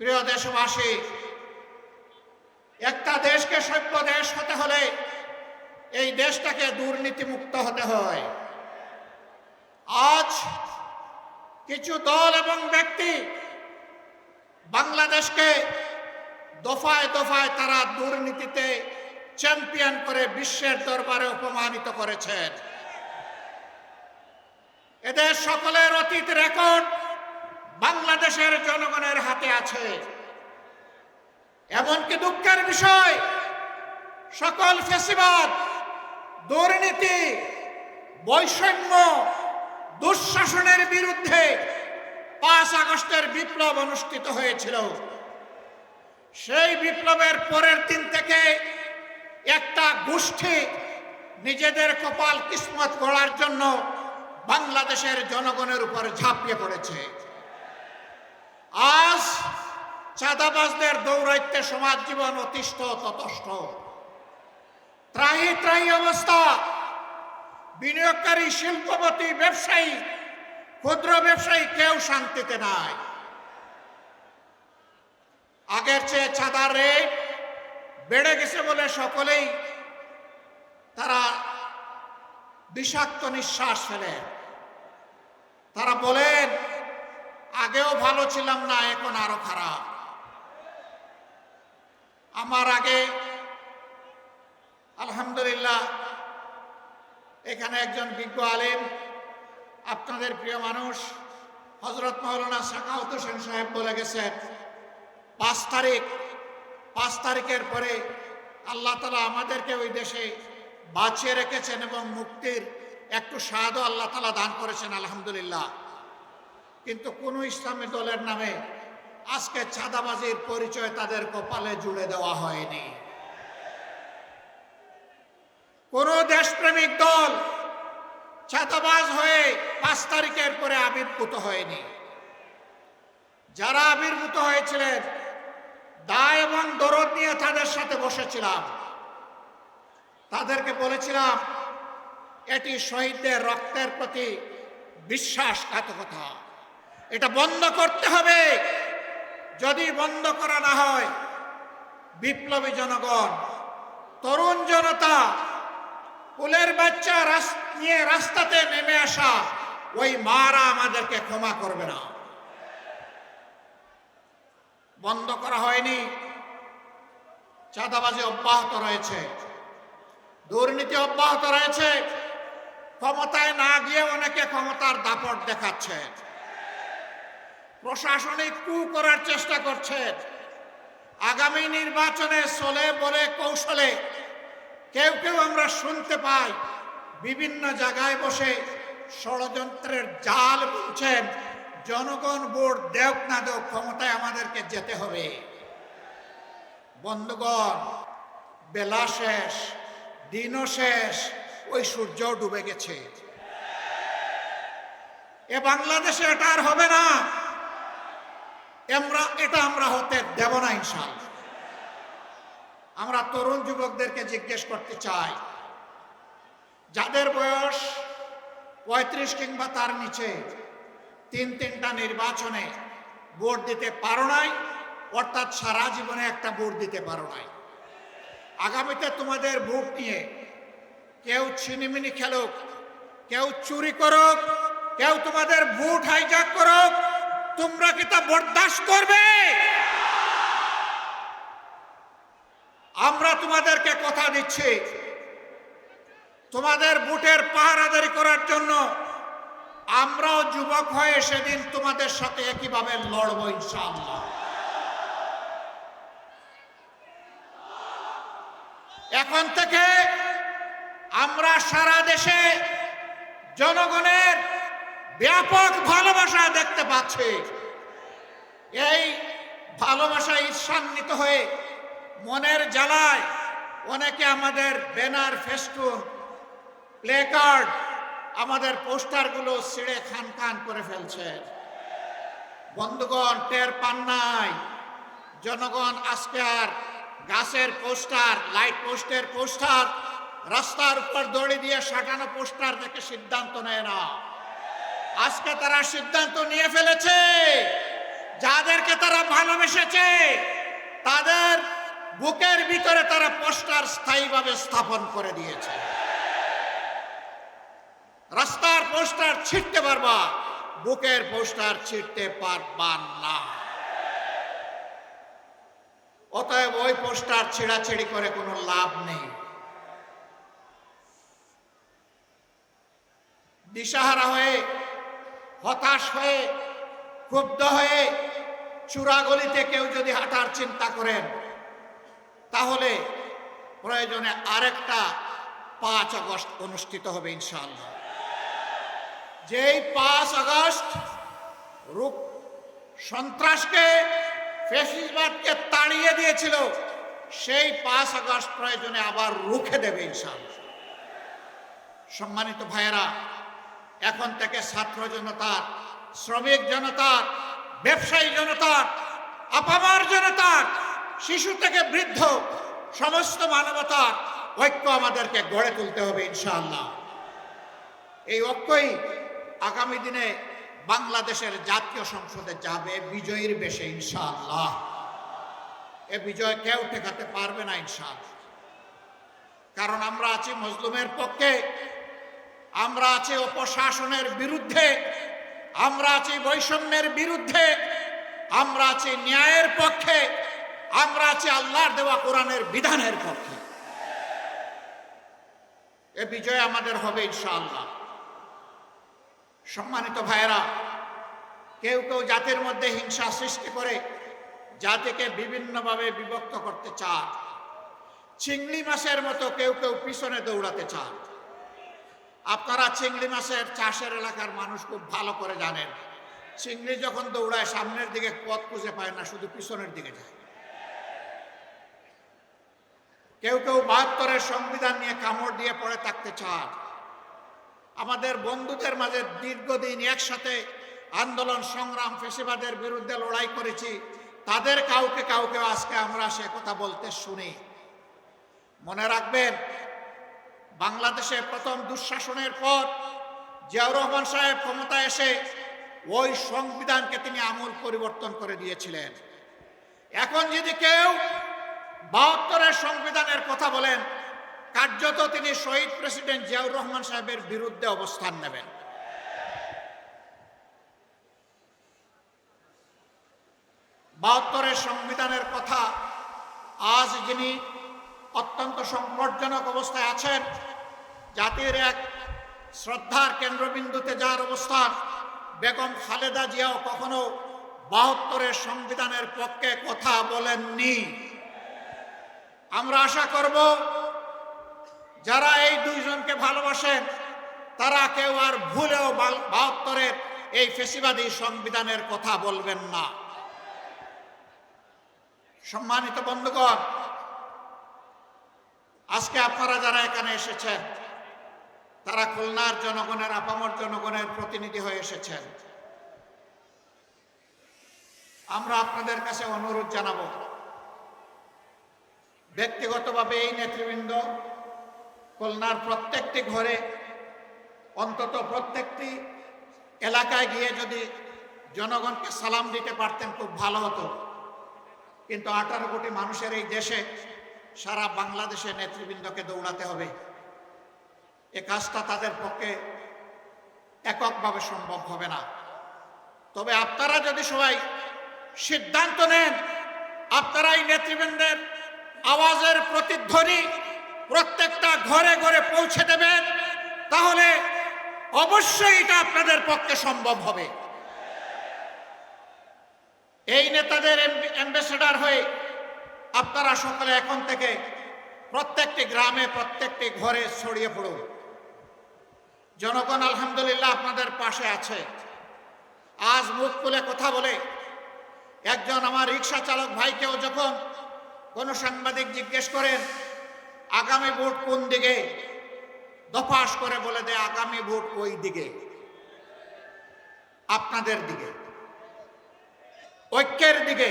প্রিয় দেশবাসী, একটা দেশকে সভ্য দেশ হতে হলে এই দেশটাকে দুর্নীতিমুক্ত হতে হয়। আজ কিছু দল এবং ব্যক্তি বাংলাদেশকে দফায় দফায় তারা দুর্নীতিতে চ্যাম্পিয়ন করে বিশ্বের দরবারে অপমানিত করেছেন। এদের সকলের অতীত রেকর্ড বাংলাদেশের জনগণের হাতে আছে। এমনকি দুঃখের বিষয়, সকল ফেসিবাদ, দুর্নীতি, বৈষম্য, দুঃশাসনের বিরুদ্ধে পাঁচ আগস্টের বিপ্লব অনুষ্ঠিত হয়েছিল। সেই বিপ্লবের পরের দিন থেকে একটা গোষ্ঠী নিজেদের কপাল কিসমত করার জন্য বাংলাদেশের জনগণের উপর ঝাঁপিয়ে পড়েছে। আজ চাঁদাবাজদের দৌরাইত্যে সমাজ জীবন অতিষ্ঠ, ততষ্ট। ত্রাহি ত্রাহি অবস্থা। বিনিয়োগকারী, শিল্পপতি, ব্যবসায়ী, ক্ষুদ্র ব্যবসায়ী কেউ শান্তিতে নাই। আগের চেয়ে চাঁদার রেট বেড়ে গেছে বলে সকলেই তারা বিষাক্ত নিঃশ্বাস ফেলেন তারা বলেন আগেও ভালো ছিলাম না, এখন আরও খারাপ। আমার আগে, আলহামদুলিল্লাহ, এখানে একজন বিজ্ঞ আলেম, আপনাদের প্রিয় মানুষ হজরত মৌলানা সাকাউত হোসেন সাহেব বলে গেছেন, পাঁচ তারিখ, পাঁচ তারিখের পরে আল্লাহ তালা আমাদেরকে ওই দেশে বাঁচিয়ে রেখেছেন এবং মুক্তির একটু স্বাদও আল্লাহ তালা দান করেছেন, আলহামদুলিল্লাহ। কিন্তু কোনো ইসলামী দলের নামে আজকে চাঁদাবাজির পরিচয় তাদের কপালে জুড়ে দেওয়া হয়নি। কোন দেশপ্রেমিক দল ছাতাবাজ হয়ে পাঁচ তারিখের পরে আবির্ভূত হয়নি। যারা আবির্ভূত হয়েছিলেন দায় এবং দরদ নিয়ে তাদের সাথে বসেছিলাম। তাদেরকে বলেছিলাম, এটি শহীদদের রক্তের প্রতি বিশ্বাসঘাতকতা। এটা বন্ধ করতে হবে। যদি বন্ধ করা না হয়, বিপ্লবী জনগণ, তরুণ জনতা কুলের বাচ্চা নিয়ে রাস্তাতে নেমে আসা, ওই মারা আমাদেরকে ক্ষমা করবে না। বন্ধ করা হয়নি। চাঁদাবাজি অব্যাহত রয়েছে। দুর্নীতি অব্যাহত রয়েছে। ক্ষমতায় না গিয়ে অনেকে ক্ষমতার দাপট দেখাচ্ছে। প্রশাসনিক কু করার চেষ্টা করছে। আগামী নির্বাচনে চলে বলে কৌশলে কেউ কেউ আমরা শুনতে পাই, বিভিন্ন জায়গায় বসে ষড়যন্ত্রের জাল বুনছেন। জনগণ ভোট দেওক না দেওক ক্ষমতায় আমাদেরকে যেতে হবে। বন্ধুগণ, বেলা শেষ, দিনও শেষ, ওই সূর্য ডুবে গেছে। এ বাংলাদেশে এটা আর হবে না। আমরা, এটা আমরা হতে দেব না ইনশাল্লাহ আমরা তরুণ যুবকদেরকে জিজ্ঞেস করতে চাই, যাদের বয়স পঁয়ত্রিশ কিংবা তার নিচে, তিন তিনটা নির্বাচনে ভোট দিতে পারো নাই, অর্থাৎ সারা জীবনে একটা ভোট দিতে পারো নাই। আগামীতে তোমাদের ভোট নিয়ে কেউ ছিনিমিনি খেলুক, কেউ চুরি করুক, কেউ তোমাদের ভোট হাইজাক করুক তোমরা কি তা বরদাস্ত করবে? আমরা তোমাদেরকে কথা দিচ্ছি। তোমাদের বুটের পাহারাদারি করার জন্য আমরাও যুবক হয়ে সেদিন তোমাদের সাথে একইভাবে লড়বো ইনশাআল্লাহ। এখন থেকে আমরা সারা দেশে জনগণের ব্যাপক ভালোবাসা দেখতে পাচ্ছি। এই ভালোবাসা ঈর্ষান্বিত হয়ে মনের জ্বালায় অনেকে আমাদের ব্যানার ফেস্টুন প্লে কার্ড আমাদের পোস্টারগুলো ছিঁড়ে খান খান করে ফেলছে। বন্ধুগণ, টের পান নাই। জনগণ, আজকে আর গাছের পোস্টার, লাইট পোস্টের পোস্টার, রাস্তার উপর দড়ি দিয়ে সাজানো পোস্টার দেখে সিদ্ধান্ত নেয় না। আজকে তারা সিদ্ধান্ত নিয়ে ফেলেছে। যাদেরকে তারা ভালোবেসেছে, তাদের বুকের ভিতরে তারা পোস্টার স্থায়ীভাবে স্থাপন করে দিয়েছে। রাস্তার পোস্টার ছিটতে পারবা, বুকের পোস্টার ছিটতে পারবা না। অতএব ওই পোস্টার ছিঁড়াছিড়ি করে কোনো লাভ নেই। দিশাহারা হয়ে হতাশ হয়ে, ক্ষুব্ধ হয়ে চূড়াগলিতে কেউ যদি হাঁটার চিন্তা করেন, তাহলে প্রয়োজনে আরেকটা পাঁচ আগস্ট অনুষ্ঠিত হবে ইনশাআল্লাহ। যেই পাঁচ আগস্ট রূপ সন্ত্রাসকে ফেসিসবাদকে তাড়িয়ে দিয়েছিল, সেই পাঁচ আগস্ট প্রয়োজনে আবার রুখে দেবে ইনশাআল্লাহ। সম্মানিত ভাইয়েরা এখন থেকে ছাত্র জনতার, শ্রমিক জনতার, ব্যবসায়ী জনতার, আপামার জনতার, শিশু থেকে বৃদ্ধ, সমস্ত মানবতার ঐক্য আমাদেরকে গড়ে তুলতে হবে ইনশাআল্লাহ। এই ঐক্যই আগামী দিনে বাংলাদেশের জাতীয় সংসদে যাবে বিজয়ীর বেশে ইনশাআল্লাহ। এ বিজয় কেউ ঠেকাতে পারবে না ইনশাআল্লাহ। কারণ আমরা আছি মজলুমের পক্ষে আমরা আছি অপশাসনের বিরুদ্ধে, আমরা আছি বৈষম্যের বিরুদ্ধে, আমরা আছি ন্যায়ের পক্ষে, আমরা আছি আল্লাহর দেওয়া কোরআনের বিধানের পক্ষে। এ বিজয় আমাদের হবে ইনশাআল্লাহ। সম্মানিত ভাইয়েরা, কেউ কেউ জাতির মধ্যে হিংসা সৃষ্টি করে, জাতিকে বিভিন্নভাবে বিভক্ত করতে চান চিংড়ি মাছের মতো কেউ কেউ পিছনে দৌড়াতে চান আপনারা চিংড়ি মাছের চাষের এলাকার মানুষ খুব ভালো করে জানেন। চিংড়ি যখন দৌড়ায়, সামনের দিকে পথ খুঁজে পায় না, শুধু পিছনের দিকে যায়। কেউ কেউ বাহাত্তরের সংবিধান নিয়ে কামড় দিয়ে পড়ে থাকতে চান। আমাদের বন্ধুদের মাঝে দীর্ঘদিন একসাথে আন্দোলন, সংগ্রাম, ফেসিবাদের বিরুদ্ধে লড়াই করেছি। তাদের কাউকে কাউকে আজকে আমরা সে কথা বলতে শুনি। মনে রাখবেন বাংলাদেশে প্রথম দুঃশাসনের পর জিয়াউর রহমান সাহেব ক্ষমতা এসে ওই সংবিধানকে তিনি আমূল পরিবর্তন করে দিয়েছিলেন। এখন যদি কেউ বাহাত্তরের সংবিধানের কথা বলেন, কার্যত তিনি শহীদ প্রেসিডেন্ট জিয়াউর রহমান সাহেবের বিরুদ্ধে অবস্থান নেবেন। বাহাত্তরের সংবিধানের কথা আজ যিনি অত্যন্ত সংকটজনক অবস্থায় আছেন। জাতির এক শ্রদ্ধার কেন্দ্রবিন্দুতে যার অবস্থান বেগম খালেদা জিয়াও কখনো বাহাত্তরের সংবিধানের পক্ষে কথা বলেননি। আমরা আশা করব, যারা এই দুইজনকে ভালোবাসেন, তারা কেউ আর ভুলেও বাহাত্তরের এই ফেসিবাদী সংবিধানের কথা বলবেন না। সম্মানিত বন্ধুগণ আজকে আপনারা যারা এখানে এসেছেন, তারা খুলনার জনগণের, আপামর জনগণের প্রতিনিধি হয়ে এসেছেন। আমরা আপনাদের কাছে অনুরোধ জানাব, ব্যক্তিগতভাবে এই নেতৃবৃন্দ খুলনার প্রত্যেকটি ঘরে, অন্তত প্রত্যেকটি এলাকায় গিয়ে যদি জনগণকে সালাম দিতে পারতেন, খুব ভালো হতো। কিন্তু আঠারো কোটি মানুষের এই দেশে সারা বাংলাদেশের নেতৃবৃন্দকে দৌড়াতে হবে। এ কাজটা তাদের পক্ষে এককভাবে সম্ভব হবে না। তবে আপনারা যদি সবাই সিদ্ধান্ত নেন, আপনারা এই নেতৃবৃন্দের আওয়াজের প্রতিধ্বনি প্রত্যেকটা ঘরে ঘরে পৌঁছে দেবেন, তাহলে অবশ্যই এটা আপনাদের পক্ষে সম্ভব হবে। এই নেতাদের অ্যাম্বাসেডার হয়ে আপনারা সকলে এখন থেকে প্রত্যেকটি গ্রামে, প্রত্যেকটি ঘরে ছড়িয়ে পড়ুন। জনগণ আলহামদুলিল্লাহ আপনাদের পাশে আছে। আজ মুখ খুলে কথা বলে একজন আমার রিক্সা চালক ভাইকেও যখন কোনো সাংবাদিক জিজ্ঞেস করেন, আগামী ভোট কোন দিকে? দফাস করে বলে দেয়, আগামী ভোট ওই দিকে, আপনাদের দিকে। ঐক্যের দিকে।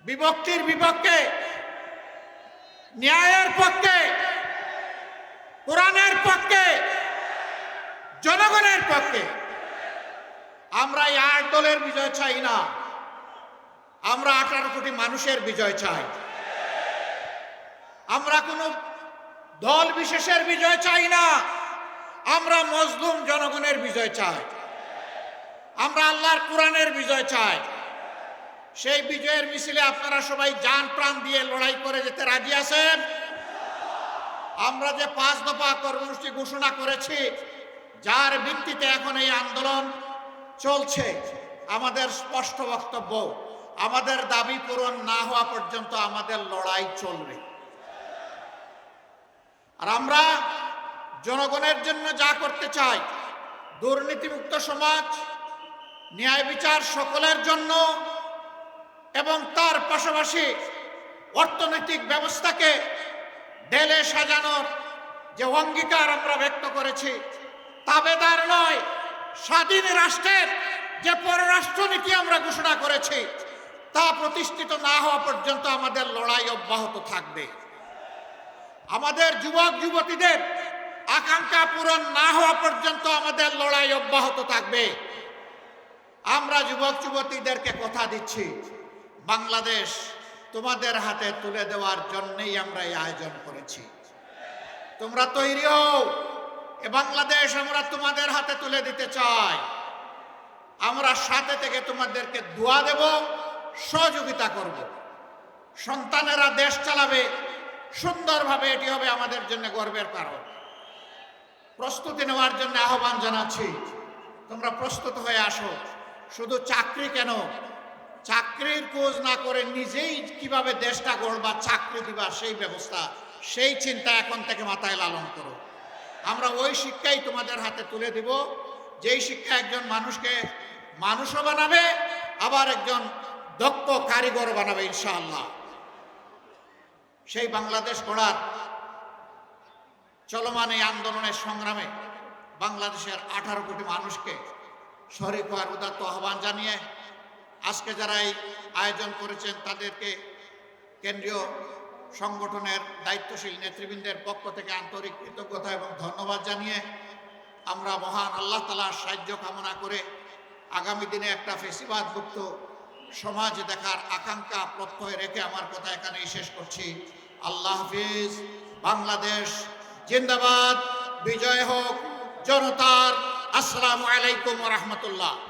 বিভক্তির বিপক্ষে, ন্যায়ের পক্ষে, কোরআনের পক্ষে, জনগণের পক্ষে। আমরা এই আট দলের বিজয় চাই না। আমরা আঠারো কোটি মানুষের বিজয় চাই। আমরা কোনো দল বিশেষের বিজয় চাই না। আমরা মজলুম জনগণের বিজয় চাই। আমরা আল্লাহর কোরআনের বিজয় চাই। সেই বিজয়ের মিছিলে আপনারা সবাই যান প্রাণ দিয়ে লড়াই করে যেতে রাজি আছেন? আমরা যে পাঁচ দফা কর্মসূচি ঘোষণা করেছি, যার ভিত্তিতে এখন এই আন্দোলন চলছে, আমাদের স্পষ্ট বক্তব্য, আমাদের দাবি পূরণ না হওয়া পর্যন্ত আমাদের লড়াই চলবে। আর আমরা জনগণের জন্য যা করতে চাই, দুর্নীতিমুক্ত সমাজ, ন্যায় বিচার সকলের জন্য এবং তার পাশাপাশি অর্থনৈতিক ব্যবস্থাকে ঢেলে সাজানোর যে অঙ্গীকার আমরা ব্যক্ত করেছি তাবেদার নয়, স্বাধীন রাষ্ট্রের যে পররাষ্ট্রনীতি আমরা ঘোষণা করেছি, তা প্রতিষ্ঠিত না হওয়া পর্যন্ত আমাদের লড়াই অব্যাহত থাকবে। আমাদের যুবক, যুবতীদের আকাঙ্ক্ষা পূরণ না হওয়া পর্যন্ত আমাদের লড়াই অব্যাহত থাকবে। আমরা যুবক, যুবতীদেরকে কথা দিচ্ছি। বাংলাদেশ তোমাদের হাতে তুলে দেওয়ার জন্যই আমরা এই আয়োজন করেছি। তোমরা তৈরি হও, এ বাংলাদেশ আমরা তোমাদের হাতে তুলে দিতে চাই। আমরা সাথে থেকে তোমাদেরকে দোয়া দেব, সহযোগিতা করব। সন্তানেরা দেশ চালাবে, সুন্দরভাবে এটি হবে আমাদের জন্য গর্বের কারণ। প্রস্তুতি নেওয়ার জন্য আহ্বান জানাচ্ছি। তোমরা প্রস্তুত হয়ে আসো, শুধু চাকরি কেন চাকরির খোঁজ না করে নিজেই কীভাবে দেশটা গড়বা, চাকরি দিবা, সেই ব্যবস্থা, সেই চিন্তা এখন থেকে মাথায় লালন করো। আমরা ওই শিক্ষাই তোমাদের হাতে তুলে দিব। যেই শিক্ষা একজন মানুষকে মানুষও বানাবে, আবার একজন দক্ষ কারিগর বানাবে, ইনশাআল্লাহ। সেই বাংলাদেশ গড়ার চলমান এই আন্দোলনের সংগ্রামে বাংলাদেশের আঠারো কোটি মানুষকে শরিক হওয়ার উদাত্ত আহ্বান জানিয়ে আজকে যারা এই আয়োজন করেছেন তাদেরকে কেন্দ্রীয় সংগঠনের দায়িত্বশীল নেতৃবৃন্দের পক্ষ থেকে আন্তরিক কৃতজ্ঞতা এবং ধন্যবাদ জানিয়ে আমরা মহান আল্লাহ তালার সাহায্য কামনা করে আগামী দিনে একটা ফেসিবাদ মুক্ত সমাজ দেখার আকাঙ্ক্ষা প্রত্যয় রেখে আমার কথা এখানেই শেষ করছি। আল্লাহ হাফিজ। বাংলাদেশ জিন্দাবাদ। বিজয় হোক। জনতার আসসালামু আলাইকুম রহমতুল্লাহ।